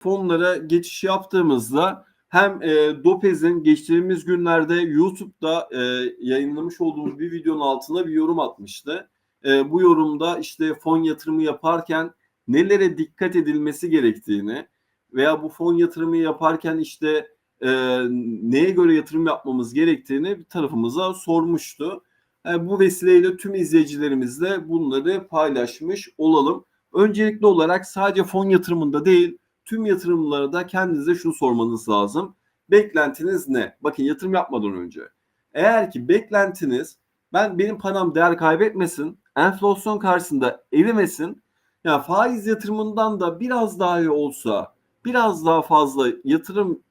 fonlara geçiş yaptığımızda hem e, Dopez'in geçtiğimiz günlerde YouTube'da e, yayınlamış olduğumuz bir videonun altına bir yorum atmıştı. E, bu yorumda işte fon yatırımı yaparken nelere dikkat edilmesi gerektiğini veya bu fon yatırımı yaparken işte e, neye göre yatırım yapmamız gerektiğini bir tarafımıza sormuştu. Yani bu vesileyle tüm izleyicilerimizle bunları paylaşmış olalım. Öncelikli olarak sadece fon yatırımında değil tüm yatırımlara da kendinize şunu sormanız lazım. Beklentiniz ne? Bakın yatırım yapmadan önce. Eğer ki beklentiniz ben benim param değer kaybetmesin, enflasyon karşısında erimesin, yani faiz yatırımından da biraz daha iyi olsa, biraz daha fazla yatırım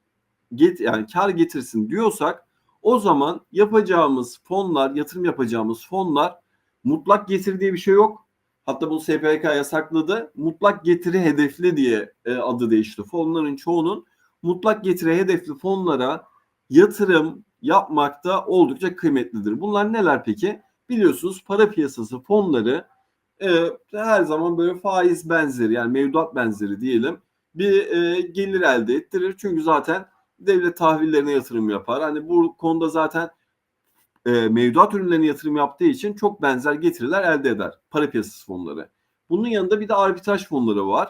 get yani kar getirsin diyorsak o zaman yapacağımız fonlar, yatırım yapacağımız fonlar mutlak getiri diye bir şey yok. Hatta bu SPK yasakladı. Mutlak getiri hedefli diye e, adı değişti. Fonların çoğunun mutlak getiri hedefli fonlara yatırım yapmakta oldukça kıymetlidir. Bunlar neler peki? Biliyorsunuz para piyasası fonları e, her zaman böyle faiz benzeri yani mevduat benzeri diyelim bir e, gelir elde ettirir. Çünkü zaten devlet tahvillerine yatırım yapar. Hani bu konuda zaten e, mevduat ürünlerine yatırım yaptığı için çok benzer getiriler elde eder para piyasası fonları. Bunun yanında bir de arbitraj fonları var.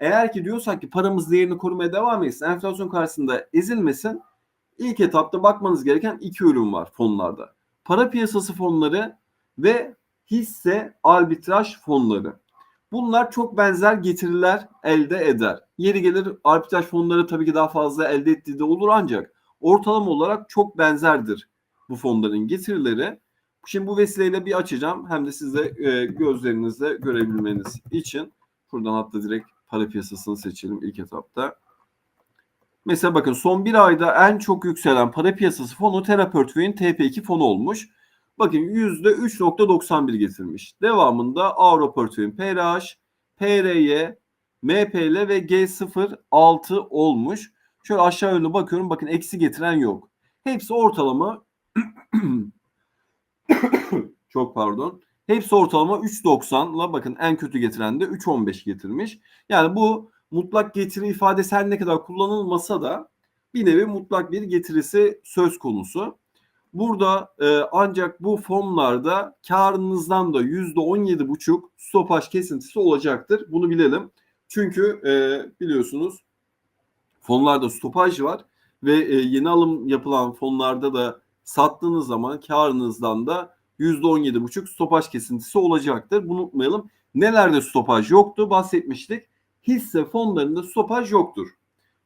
Eğer ki diyorsak ki paramız değerini korumaya devam etsin, enflasyon karşısında ezilmesin, ilk etapta bakmanız gereken iki ürün var fonlarda. Para piyasası fonları ve hisse arbitraj fonları. Bunlar çok benzer getiriler elde eder. Yeri gelir arbitraj fonları tabii ki daha fazla elde ettiği de olur ancak ortalama olarak çok benzerdir bu fonların getirileri. Şimdi bu vesileyle bir açacağım. Hem de siz de e, gözlerinizle görebilmeniz için. Şuradan hatta direkt para piyasasını seçelim ilk etapta. Mesela bakın son bir ayda en çok yükselen para piyasası fonu Terra Portföy'ün TP2 fonu olmuş. Bakın %3.91 getirmiş. Devamında Avro Portföy'ün PRH, PRY, MPL ve G06 olmuş. Şöyle aşağı yönlü bakıyorum. Bakın eksi getiren yok. Hepsi ortalama çok pardon. Hepsi ortalama 3.90'la bakın en kötü getiren de 3.15 getirmiş. Yani bu mutlak getiri ifadesi her ne kadar kullanılmasa da bir nevi mutlak bir getirisi söz konusu. Burada e, ancak bu fonlarda karınızdan da %17,5 stopaj kesintisi olacaktır. Bunu bilelim. Çünkü e, biliyorsunuz fonlarda stopaj var ve e, yeni alım yapılan fonlarda da sattığınız zaman karınızdan da %17,5 stopaj kesintisi olacaktır. Bunu unutmayalım. Nelerde stopaj yoktu bahsetmiştik. Hisse fonlarında stopaj yoktur.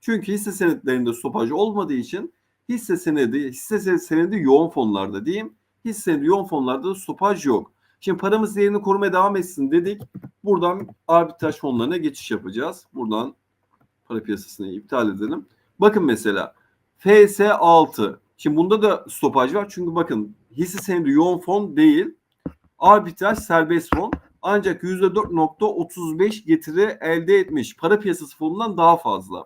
Çünkü hisse senetlerinde stopaj olmadığı için hisse senedi, hisse senedi yoğun fonlarda diyeyim. Hisse senedi yoğun fonlarda da stopaj yok. Şimdi paramız değerini korumaya devam etsin dedik. Buradan arbitraj fonlarına geçiş yapacağız. Buradan para piyasasını iptal edelim. Bakın mesela FS6 Şimdi bunda da stopaj var. Çünkü bakın hisse senedi yoğun fon değil. Arbitraj serbest fon. Ancak %4.35 getiri elde etmiş. Para piyasası fonundan daha fazla.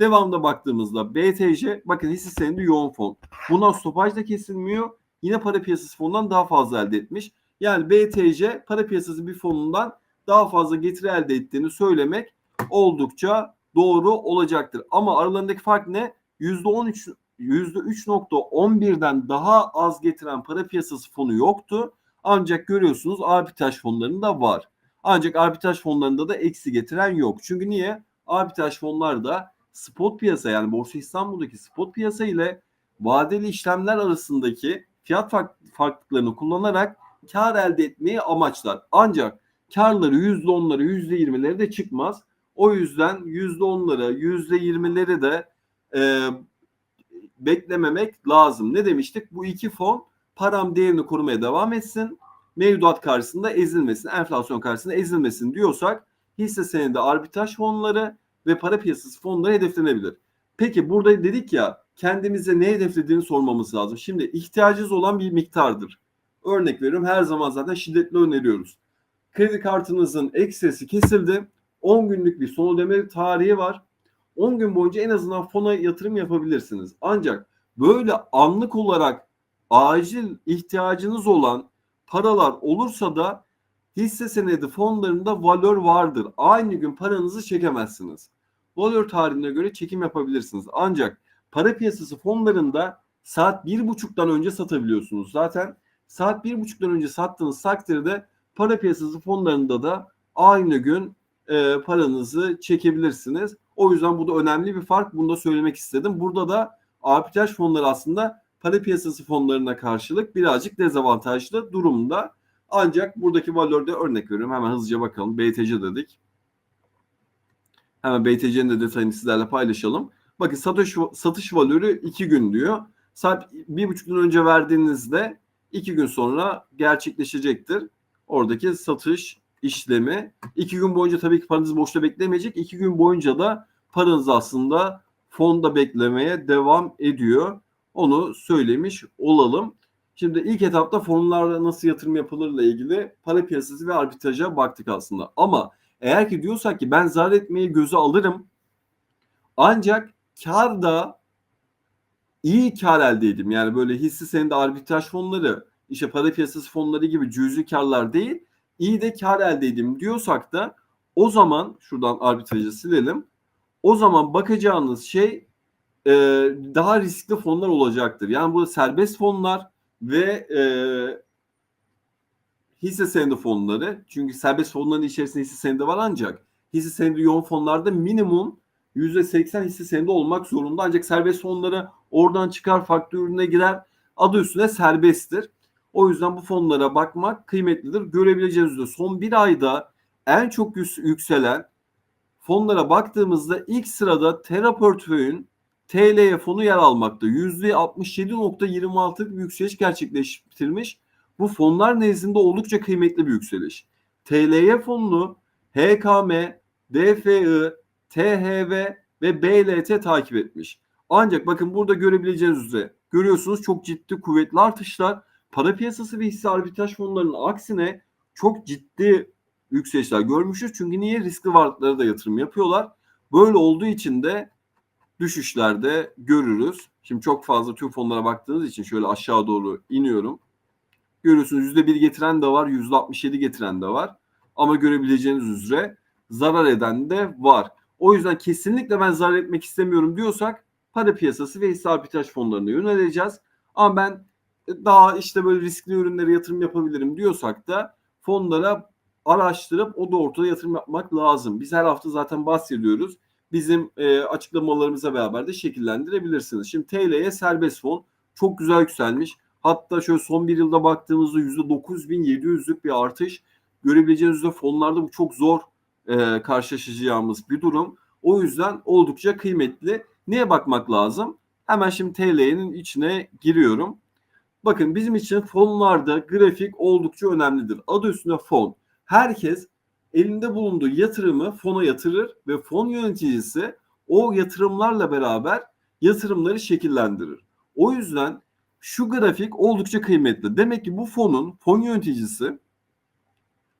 Devamında baktığımızda BTC bakın hisse senedi yoğun fon. Bundan stopaj da kesilmiyor. Yine para piyasası fonundan daha fazla elde etmiş. Yani BTC para piyasası bir fonundan daha fazla getiri elde ettiğini söylemek oldukça doğru olacaktır. Ama aralarındaki fark ne? %13 %3.11'den daha az getiren para piyasası fonu yoktu. Ancak görüyorsunuz arbitraj fonlarında var. Ancak arbitraj fonlarında da eksi getiren yok. Çünkü niye? Arbitraj fonlar da spot piyasa yani Borsa İstanbul'daki spot piyasa ile vadeli işlemler arasındaki fiyat farklılıklarını kullanarak kar elde etmeyi amaçlar. Ancak karları %10'ları %20'leri de çıkmaz. O yüzden %10'ları %20'leri de e, beklememek lazım. Ne demiştik? Bu iki fon param değerini korumaya devam etsin. Mevduat karşısında ezilmesin, enflasyon karşısında ezilmesin diyorsak hisse senedi arbitraj fonları ve para piyasası fonları hedeflenebilir. Peki burada dedik ya kendimize ne hedeflediğini sormamız lazım. Şimdi ihtiyacınız olan bir miktardır. Örnek veriyorum her zaman zaten şiddetli öneriyoruz. Kredi kartınızın eksesi kesildi. 10 günlük bir son ödeme tarihi var. 10 gün boyunca en azından fona yatırım yapabilirsiniz. Ancak böyle anlık olarak acil ihtiyacınız olan paralar olursa da hisse senedi fonlarında valör vardır. Aynı gün paranızı çekemezsiniz. valör tarihine göre çekim yapabilirsiniz. Ancak para piyasası fonlarında saat bir buçuktan önce satabiliyorsunuz. Zaten saat bir buçuktan önce sattığınız takdirde para piyasası fonlarında da aynı gün e, paranızı çekebilirsiniz. O yüzden bu da önemli bir fark. Bunu da söylemek istedim. Burada da arbitraj fonları aslında para piyasası fonlarına karşılık birazcık dezavantajlı durumda. Ancak buradaki valörde örnek veriyorum. Hemen hızlıca bakalım. BTC dedik. Hemen BTC'nin de detayını sizlerle paylaşalım. Bakın satış, satış valörü 2 gün diyor. Saat bir buçuk gün önce verdiğinizde 2 gün sonra gerçekleşecektir. Oradaki satış işlemi. 2 gün boyunca tabii ki paranız boşta beklemeyecek. 2 gün boyunca da paranız aslında fonda beklemeye devam ediyor. Onu söylemiş olalım. Şimdi ilk etapta fonlarla nasıl yatırım yapılırla ilgili para piyasası ve arbitraja baktık aslında. Ama eğer ki diyorsak ki ben zarar etmeyi göze alırım ancak karda iyi kar elde edeyim. Yani böyle hisse senedi arbitraj fonları, işte para piyasası fonları gibi cüzi karlar değil, iyi de kar elde edeyim diyorsak da o zaman şuradan arbitrajı silelim. O zaman bakacağınız şey e, daha riskli fonlar olacaktır. Yani burada serbest fonlar ve e, hisse senedi fonları. Çünkü serbest fonların içerisinde hisse senedi var ancak hisse senedi yoğun fonlarda minimum %80 hisse senedi olmak zorunda. Ancak serbest fonları oradan çıkar farklı ürüne girer. Adı üstünde serbesttir. O yüzden bu fonlara bakmak kıymetlidir. Görebileceğiniz üzere son bir ayda en çok yükselen fonlara baktığımızda ilk sırada Terra Portföy'ün TL'ye fonu yer almakta. %67.26 bir yükseliş gerçekleştirmiş. Bu fonlar nezdinde oldukça kıymetli bir yükseliş. TL'ye fonunu HKM, DFI, THV ve BLT takip etmiş. Ancak bakın burada görebileceğiniz üzere görüyorsunuz çok ciddi kuvvetli artışlar. Para piyasası ve hisse arbitraj fonlarının aksine çok ciddi yükselişler görmüşüz. Çünkü niye riskli varlıklara da yatırım yapıyorlar. Böyle olduğu için de düşüşlerde görürüz. Şimdi çok fazla tüm fonlara baktığınız için şöyle aşağı doğru iniyorum. Görüyorsunuz %1 getiren de var, %67 getiren de var. Ama görebileceğiniz üzere zarar eden de var. O yüzden kesinlikle ben zarar etmek istemiyorum diyorsak para piyasası ve hisse arbitraj fonlarına yöneleceğiz. Ama ben daha işte böyle riskli ürünlere yatırım yapabilirim diyorsak da fonlara araştırıp o doğrultuda yatırım yapmak lazım. Biz her hafta zaten bahsediyoruz. Bizim e, açıklamalarımıza beraber de şekillendirebilirsiniz. Şimdi TL'ye serbest fon çok güzel yükselmiş. Hatta şöyle son bir yılda baktığımızda %9700'lük bir artış görebileceğiniz üzere fonlarda bu çok zor e, karşılaşacağımız bir durum. O yüzden oldukça kıymetli. Neye bakmak lazım? Hemen şimdi TL'nin içine giriyorum. Bakın bizim için fonlarda grafik oldukça önemlidir. Adı üstünde fon. Herkes elinde bulunduğu yatırımı fona yatırır ve fon yöneticisi o yatırımlarla beraber yatırımları şekillendirir. O yüzden şu grafik oldukça kıymetli. Demek ki bu fonun fon yöneticisi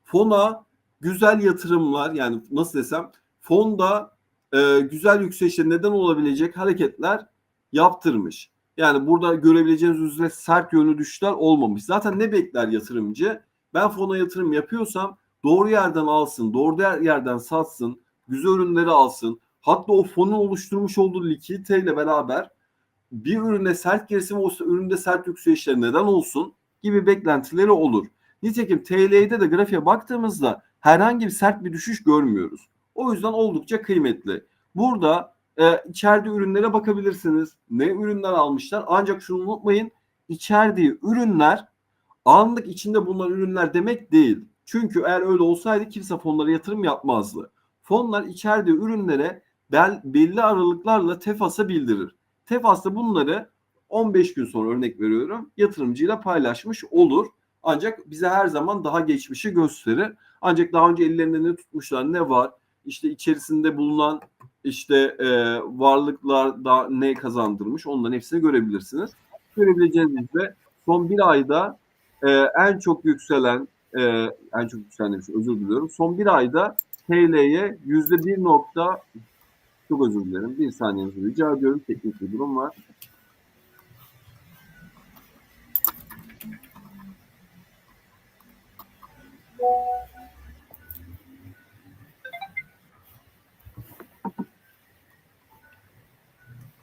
fona güzel yatırımlar yani nasıl desem fonda e, güzel yükselişe neden olabilecek hareketler yaptırmış. Yani burada görebileceğiniz üzere sert yönlü düşüşler olmamış. Zaten ne bekler yatırımcı? Ben fona yatırım yapıyorsam doğru yerden alsın, doğru yerden satsın, güzel ürünleri alsın. Hatta o fonun oluşturmuş olduğu likiditeyle beraber bir ürüne sert girsin o üründe sert yükselişler neden olsun gibi beklentileri olur. Nitekim TL'de de grafiğe baktığımızda herhangi bir sert bir düşüş görmüyoruz. O yüzden oldukça kıymetli. Burada e, içeride ürünlere bakabilirsiniz. Ne ürünler almışlar? Ancak şunu unutmayın. İçerdiği ürünler anlık içinde bulunan ürünler demek değil. Çünkü eğer öyle olsaydı kimse fonlara yatırım yapmazdı. Fonlar içerdiği ürünlere bel, belli aralıklarla TEFAS'a bildirir. TEFAS da bunları 15 gün sonra örnek veriyorum yatırımcıyla paylaşmış olur. Ancak bize her zaman daha geçmişi gösterir. Ancak daha önce ellerinde ne tutmuşlar ne var işte içerisinde bulunan işte e, varlıklar da ne kazandırmış onların hepsini görebilirsiniz. Görebileceğiniz gibi son bir ayda e, en çok yükselen e, en çok yükselen demiş, özür diliyorum. Son bir ayda TL'ye yüzde bir nokta çok özür dilerim. Bir saniyenizi rica ediyorum. Teknik bir durum var.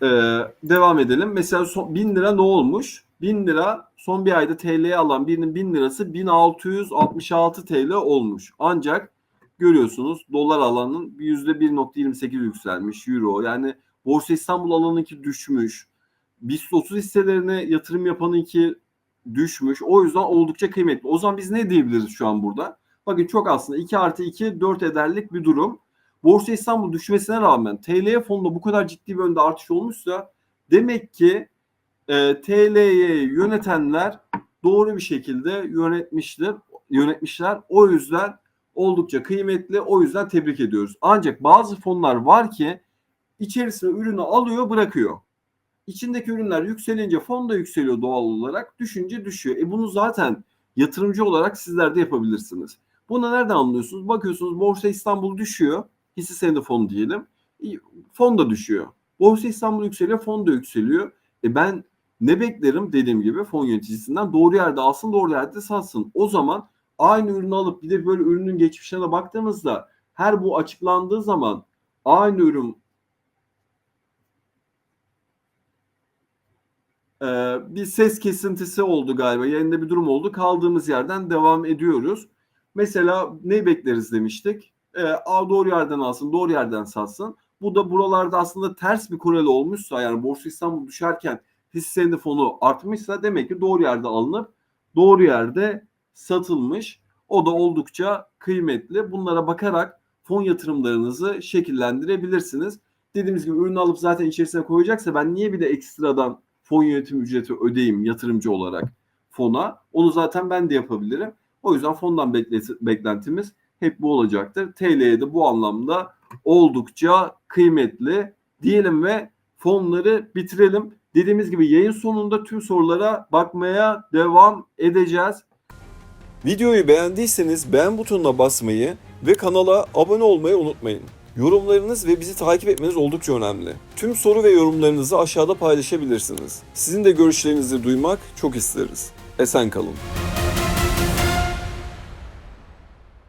Ee, devam edelim. Mesela son, 1000 lira ne olmuş? 1000 lira son bir ayda TL'ye alan birinin 1000 lirası 1666 TL olmuş. Ancak görüyorsunuz dolar alanın %1.28 yükselmiş. Euro yani Borsa İstanbul alanınki düşmüş. BIST 30 hisselerine yatırım yapanınki düşmüş. O yüzden oldukça kıymetli. O zaman biz ne diyebiliriz şu an burada? Bakın çok aslında 2 artı 2 4 ederlik bir durum. Borsa İstanbul düşmesine rağmen TL fonda bu kadar ciddi bir önde artış olmuşsa demek ki e, TL'yi yönetenler doğru bir şekilde yönetmişler, yönetmişler. O yüzden oldukça kıymetli. O yüzden tebrik ediyoruz. Ancak bazı fonlar var ki içerisine ürünü alıyor, bırakıyor. İçindeki ürünler yükselince fon da yükseliyor doğal olarak. Düşünce düşüyor. E bunu zaten yatırımcı olarak sizler de yapabilirsiniz. Bunu nereden anlıyorsunuz? Bakıyorsunuz Borsa İstanbul düşüyor. Hisse senedi fonu diyelim. Fon da düşüyor. Borsa İstanbul yükseliyor, fon da yükseliyor. E ben ne beklerim dediğim gibi fon yöneticisinden doğru yerde alsın, doğru yerde satsın. O zaman aynı ürünü alıp bir de böyle ürünün geçmişine baktığımızda her bu açıklandığı zaman aynı ürün Ee, bir ses kesintisi oldu galiba. Yayında bir durum oldu. Kaldığımız yerden devam ediyoruz. Mesela ne bekleriz demiştik. A, doğru yerden alsın, doğru yerden satsın. Bu da buralarda aslında ters bir koreli olmuşsa yani Borsa İstanbul düşerken hisse fonu artmışsa demek ki doğru yerde alınıp doğru yerde satılmış. O da oldukça kıymetli. Bunlara bakarak fon yatırımlarınızı şekillendirebilirsiniz. Dediğimiz gibi ürünü alıp zaten içerisine koyacaksa ben niye bir de ekstradan fon yönetim ücreti ödeyeyim yatırımcı olarak fona. Onu zaten ben de yapabilirim. O yüzden fondan beklentimiz hep bu olacaktır. TL'ye de bu anlamda oldukça kıymetli diyelim ve fonları bitirelim. Dediğimiz gibi yayın sonunda tüm sorulara bakmaya devam edeceğiz. Videoyu beğendiyseniz beğen butonuna basmayı ve kanala abone olmayı unutmayın. Yorumlarınız ve bizi takip etmeniz oldukça önemli. Tüm soru ve yorumlarınızı aşağıda paylaşabilirsiniz. Sizin de görüşlerinizi duymak çok isteriz. Esen kalın.